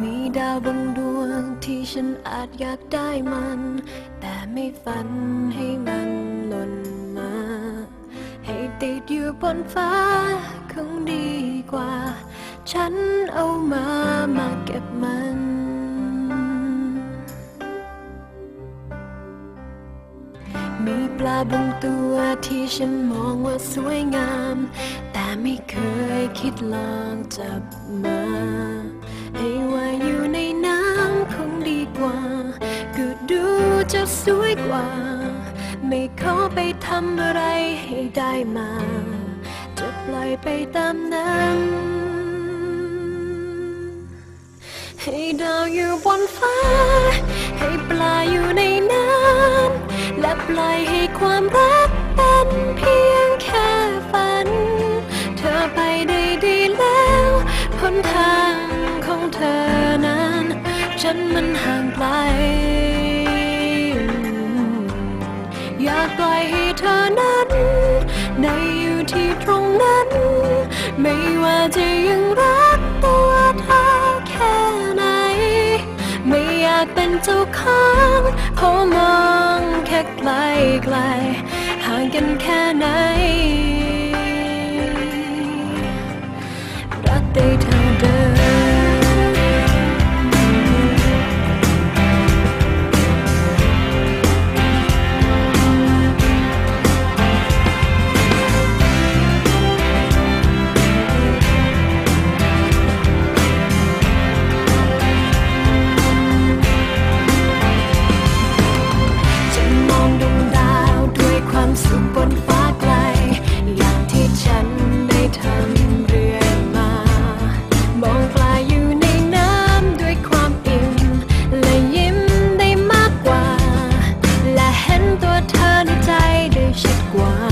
มีดาวบางดวงที่ฉันอาจอยากได้มัน แต่ไม่ฝันให้มันหล่นมา ให้ติดอยู่บนฟ้าคงดีกว่า ฉันเอามามาเก็บมัน ลาบางตัวที่ฉันมองว่าสวยงาม แต่ไม่เคยคิดลองจับมา ให้ว่าอยู่ในน้ำคงดีกว่า ก็ดูจะสวยกว่า ไม่ขอไปทำอะไรให้ได้มา จะปล่อยไปตามนั้นให้ดาวอยู่บนฟ้า ให้ปลาอยู่ในน้ำและปล่อยให้ ความรักเป็นเพียงแค่ฝัน เธอไปได้ดีแล้วหนทางของเธอนั้น ฉันมันห่างไกล อยากปล่อยให้เธอนั้นได้อยู่ที่ตรงนั้น ไม่ว่าจะยังรักตัวเธอแค่ไหน ไม่อยากเป็นเจ้าของเพรา ไกลไกลห่างกันแค่ไหน 关。